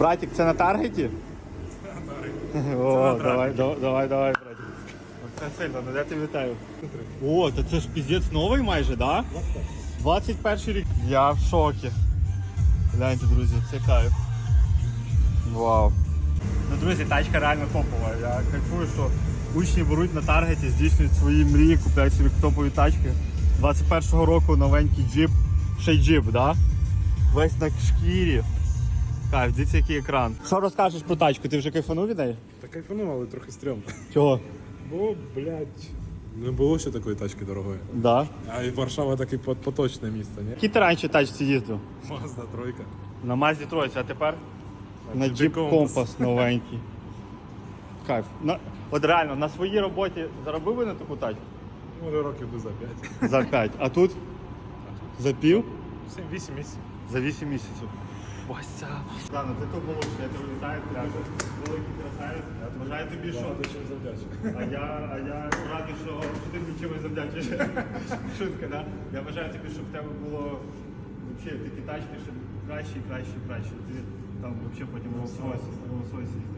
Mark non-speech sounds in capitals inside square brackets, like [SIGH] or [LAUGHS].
Братик, це на таргеті? О, давай, давай, давай, давай, братик. Це сильно, ну я тебе вітаю. О, та це ж піздець новий майже, да? 21 рік. Я в шокі. Гляньте, друзі, це кайф. Вау. Ну, друзі, тачка реально топова. Я кайфую, що учні беруть на таргеті, здійснюють свої мрії, купляють собі топові тачки. 21-го року новенький джип, ще й джип, да? Весь на шкірі. Кайф, дивіться, який екран. Що розкажеш про тачку? Ти вже кайфанув від неї? Та кайфанув, але трохи стрьомно. Чого? Бо, блядь, не було ще такої тачки дорогої. Да. А і Варшава таке поточне місто, ні? Які ти раніше тачці їздив? Мазда тройка. На Мазді Тройці, а тепер? На Jeep Compass. [LAUGHS] Новенький. Кайф. На, от реально, на своїй роботі заробив би на таку тачку? Може років би за 5. За 5. А тут? За пів? 8 місяців. За 8 місяців. Вася. Дана, ти то було, я тебе вітаю, пляжу. Великий красавець. Бажаю тобі що? чим завдячу. А я, а я радий, що, що ти мені чимось завдячиш. [LAUGHS] Шутка, да? Я бажаю тобі, щоб в тебе було взагалі такі тачки, щоб краще, краще, краще. Ти там взагалі потім в їздив.